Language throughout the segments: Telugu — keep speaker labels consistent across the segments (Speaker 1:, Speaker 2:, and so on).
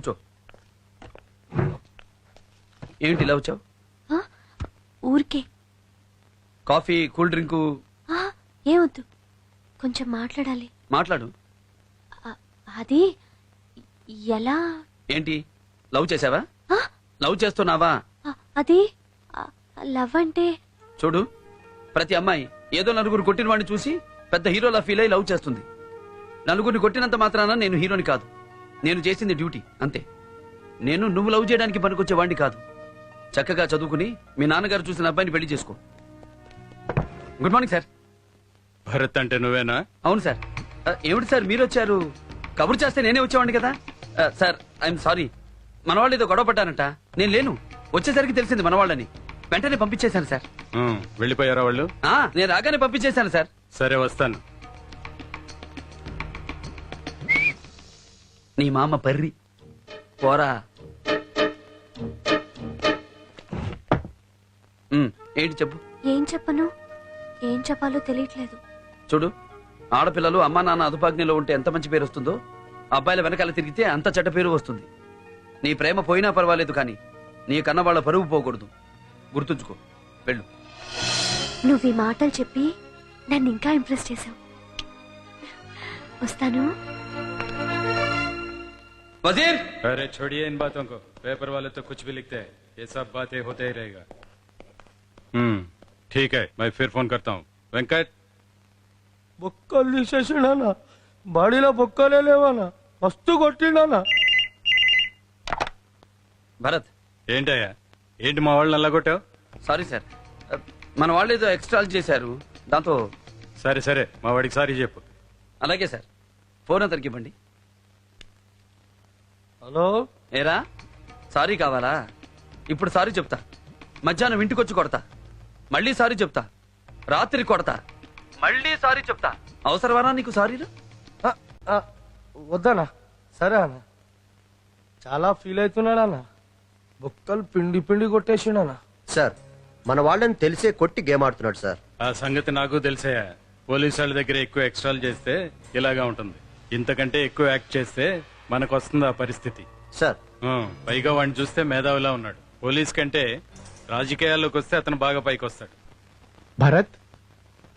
Speaker 1: కూర్చో. ఏంటి ఇలా వచ్చావు?
Speaker 2: ఊరికే.
Speaker 1: Coffee cool
Speaker 2: drink? ఏమొద్దు. కొంచెం మాట్లాడాలి.
Speaker 1: మాట్లాడు.
Speaker 2: అది ఎలా?
Speaker 1: ఏంటి? లవ్ చేసావా లవ్ చేస్తున్నావా?
Speaker 2: అది లవ్ అంటే?
Speaker 1: చూడు ప్రతి అమ్మాయి ఏదో నలుగురు కొట్టిన వాడిని చూసి పెద్ద హీరోలా ఫీల్ అయి లవ్ చేస్తుంది. నలుగురిని కొట్టినంత మాత్రాన నేను హీరోని కాదు. నేను చేసింది డ్యూటీ అంతే. నేను నువ్వు లవ్ చేయడానికి పనికొచ్చేవాడిని కాదు. చక్కగా చదువుకుని మీ నాన్నగారు చూసిన అబ్బాయిని పెళ్ళి చేసుకో. Good morning sir.
Speaker 3: భరత్ అంటే నువ్వేనా?
Speaker 1: అవును సార్. ఏమిటి సార్ మీరు వచ్చారు కబురు చేస్తే నేనే వచ్చేవాడిని కదా? Sir I'm sorry. మన వాళ్ళు ఏదో గొడవ పడ్డారంట. నేను లేను. వచ్చేసరికి తెలిసింది మన వాళ్ళని వెంటనే పంపించేశాను సార్.
Speaker 3: వెళ్ళిపోయారా వాళ్ళు?
Speaker 1: నేను రాగానే పంపించేశాను సార్.
Speaker 3: సరే వస్తాను.
Speaker 1: నీ మామ పర్రి. పోరా. ఉమ్, ఏంటి చెప్పు?
Speaker 2: ఏం చెప్పను? ఏం చెప్పాలో తెలియట్లేదు.
Speaker 1: చూడు ఆడపిల్లలు అమ్మా నాన్న అదుపాజ్ఞలో ఉంటే ఎంత మంచి పేరు వస్తుందో అబ్బాయిల వెనకాల తిరిగితే అంత చెడ్డ పేరు వస్తుంది. నీ ప్రేమ పోయినా పర్వాలేదు కానీ నీ కన్న వాళ్ళ పరువు పోకూడదు. గుర్తుంచుకో. వెళ్ళు.
Speaker 2: నువ్వు ఈ మాటలు చెప్పి నన్ను ఇంకా ఇంప్రెస్ చేసావు వస్తాను.
Speaker 1: వజీర్
Speaker 3: अरे छोड़िए इन बातों को पेपर वाले तो कुछ भी लिखते हैं ये सब बातें होते ही रहेगा हम्म ठीक है मैं फिर फोन करता हूँ वेंकट
Speaker 4: బొక్కలు తీసేసిండనా బాడీలో బొక్కలే లేవనా మస్తు కొట్టిండనా
Speaker 1: భరత్
Speaker 3: ఏంటయ్యా ఏంటి మా వాళ్ళని అల్లగొట్టావు
Speaker 1: సారీ సార్ మన వాళ్ళు ఏదో ఎక్స్ట్రా చేశారు దాంతో
Speaker 3: సరే సరే మా వాడికి సారీ చెప్పు
Speaker 1: అలాగే సార్ ఫోన్ అతనికి ఇవ్వండి
Speaker 4: హలో?
Speaker 1: ఏరా? సారీ కావాలా? ఇప్పుడు సారీ చెప్తా. మధ్యాహ్నం ఇంటికొచ్చి కొడతా. మళ్ళీ సారీ చెప్తా. రాత్రి కొడతా. మళ్ళీ సారీ చెప్తా. అవసరమానా నీకు సారీలు?
Speaker 4: ఆ, ఆ, వద్దనా సరే అన్న. చాలా ఫీల్ అవుతున్నాడన్నా. బొక్కలు పిండి పిండి కొట్టేసిండనా
Speaker 5: సార్ మన వాళ్ళని తెలిసే కొట్టి గేమ్ ఆడుతున్నాడు సార్.
Speaker 3: ఆ సంగతి నాకు తెలిసే. పోలీసు వాళ్ళ దగ్గర ఎక్కువ ఎక్స్ట్రాలు చేస్తే ఇలాగా ఉంటుంది. ఇంతకంటే ఎక్కువ యాక్ట్ చేస్తే మనకు వస్తుంది ఆ పరిస్థితి.
Speaker 5: సార్.
Speaker 3: పైగా వాడిని చూస్తే మేధావిలా ఉన్నాడు. పోలీస్ కంటే రాజకీయాల్లోకి వస్తే అతను బాగా పైకి వస్తాడు
Speaker 6: భరత్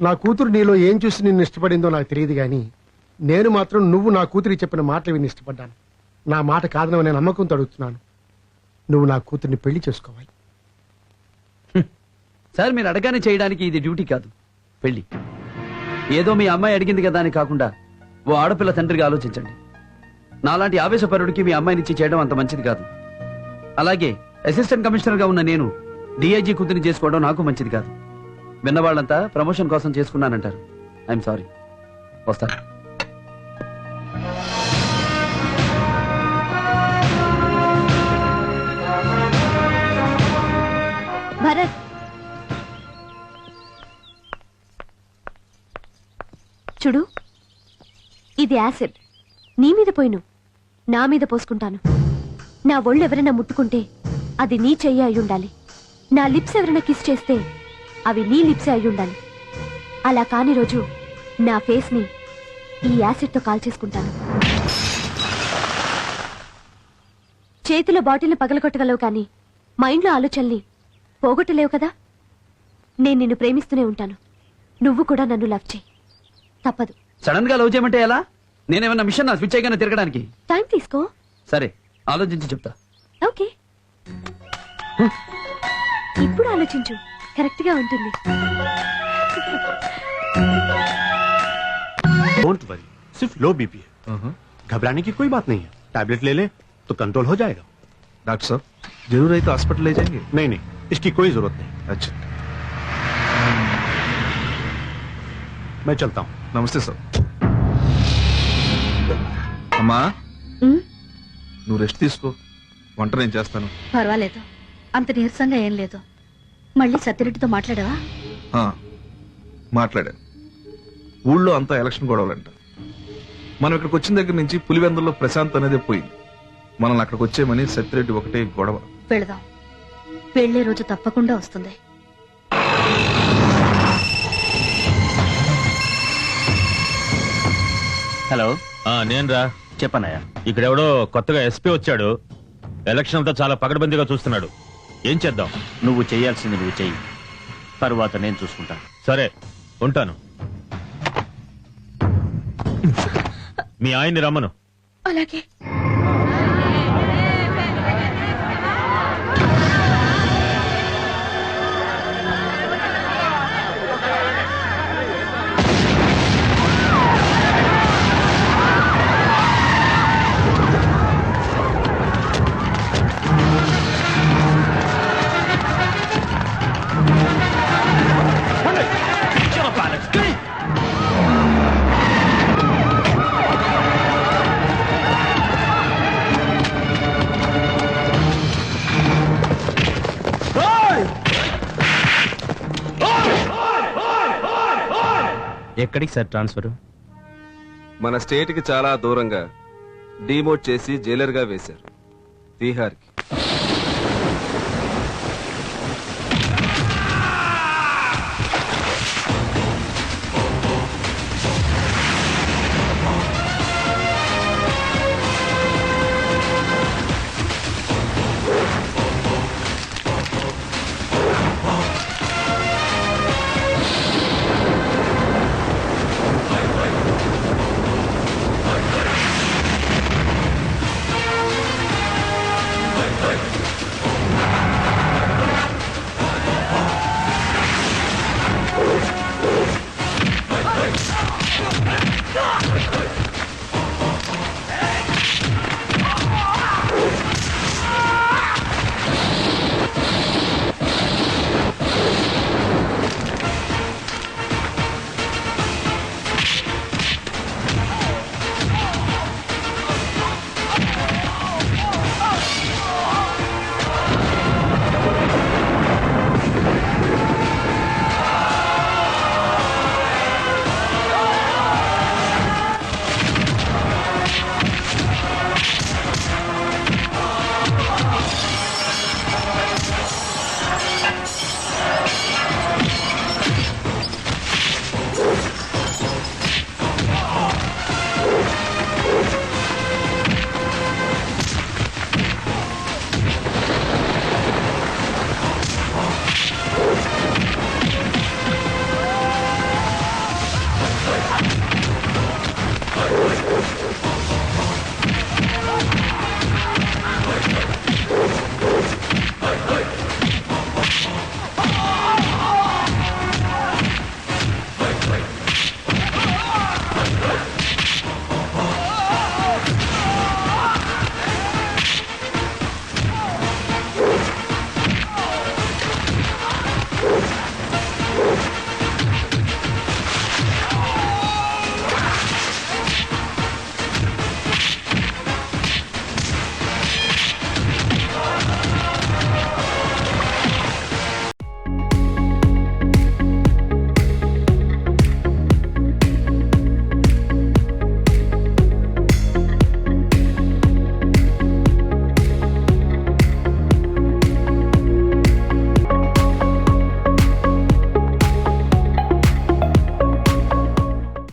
Speaker 6: నా కూతురు నీలో ఏం చూసి నిన్ను ఇష్టపడిందో నాకు తెలియదు గాని నేను మాత్రం నువ్వు నా కూతురికి చెప్పిన మాటలు విని ఇష్టపడ్డాను. నా మాట కాదని నేను నమ్మకంతో అడుగుతున్నాను నువ్వు నా కూతుర్ని పెళ్ళి చేసుకోవాలి.
Speaker 1: సార్ మీరు అడగానే చేయడానికి ఇది డ్యూటీ కాదు. పెళ్ళి. ఏదో మీ అమ్మాయి అడిగింది కదా అని కాకుండా ఓ ఆడపిల్ల తండ్రిగా ఆలోచించండి. నాలాంటి ఆవేశపరుడికి మీ అమ్మాయినిచ్చి చేయడం అంత మంచిది కాదు. అలాగే అసిస్టెంట్ కమిషనర్గా ఉన్న నేను డిఐజీ కూతురిని చేసుకోవడం నాకు మంచిది కాదు. విన్నవాళ్ళంతా ప్రమోషన్ కోసం చేసుకున్నానంటారు. ఐఎమ్ సారీ వస్తా.
Speaker 2: భరత్. చూడు ఇది యాసిడ్. నీ మీద పోయిను నా మీద పోసుకుంటాను. నా ఒళ్ళు ఎవరైనా ముట్టుకుంటే అది నీ చెయ్యి అయి ఉండాలి. నా లిప్స్ ఎవరైనా కిస్ చేస్తే అవి నీ లిప్సే అయి ఉండాలి. అలా కాని రోజు నా ఫేస్ని ఈ యాసిడ్తో కాల్చేసుకుంటాను చేతిలో బాటిల్ని పగలగొట్టగలవు కానీ మైండ్లో ఆలోచనల్ని పోగొట్టలేవు కదా? నేను నిన్ను ప్రేమిస్తూనే ఉంటాను. నువ్వు కూడా నన్ను లవ్ చేయి తప్పదు.
Speaker 1: సడన్గా లవ్ చేయమంటే ఎలా? నేనేమన్నా మిషన్ నా స్విచ్ అయ్యానే తిరగడానికి
Speaker 2: టైం తీసుకో
Speaker 1: సరే ఆలోచించి చెప్తా
Speaker 2: ఓకే ఇప్పుడు ఆలోచించు కరెక్ట్ గా ఉంటుంది
Speaker 7: डोंट वरी सिर्फ लो बीपी है घबराने की कोई बात नहीं है टैबलेट ले ले तो कंट्रोल हो जाएगा
Speaker 8: डॉक्टर साहब जरूर है तो हॉस्पिटल ले जाएंगे
Speaker 7: नहीं नहीं इसकी कोई जरूरत नहीं
Speaker 8: अच्छा
Speaker 7: मैं चलता हूँ
Speaker 8: నమస్తే సార్ అమ్మా. నువ్వు రెస్ట్ తీసుకో. వంట నేను చేస్తాను.
Speaker 9: పర్వాలేదు. అంత నీరసంగా ఏం లేదు. మళ్ళీ సత్యరెడ్డితో మాట్లాడావా?
Speaker 8: ఆ, మాట్లాడాను ఊళ్ళో అంతా ఎలక్షన్ గొడవలంట. మనం ఇక్కడికి వచ్చిన దగ్గర నుంచి పులివెందుల్లో ప్రశాంత్ అనేది పోయింది. మనల్ని అక్కడికి వచ్చేయమని సత్యరెడ్డి ఒకటే గొడవ.
Speaker 9: వెళదాం. వెళ్ళే రోజు తప్పకుండా వస్తుంది.
Speaker 10: హలో. నేను రా చెప్పనయ్యా.
Speaker 11: ఇక్కడెవడో కొత్తగా ఎస్పీ వచ్చాడు. ఎలక్షన్ అంతా చాలా పకడ్బందీగా చూస్తున్నాడు. ఏం చేద్దాం?
Speaker 10: నువ్వు చేయాల్సింది నువ్వు చెయ్యి. తరువాత నేను చూసుకుంటాను.
Speaker 11: సరే ఉంటాను. మీ ఆయన్ని రమ్మను.
Speaker 2: అలాగే.
Speaker 11: ఎక్కడికి సార్ ట్రాన్స్ఫర్?
Speaker 12: మన స్టేట్కి చాలా దూరంగా డీమోట్ చేసి జైలర్గా వేశారు. తీహార్కి.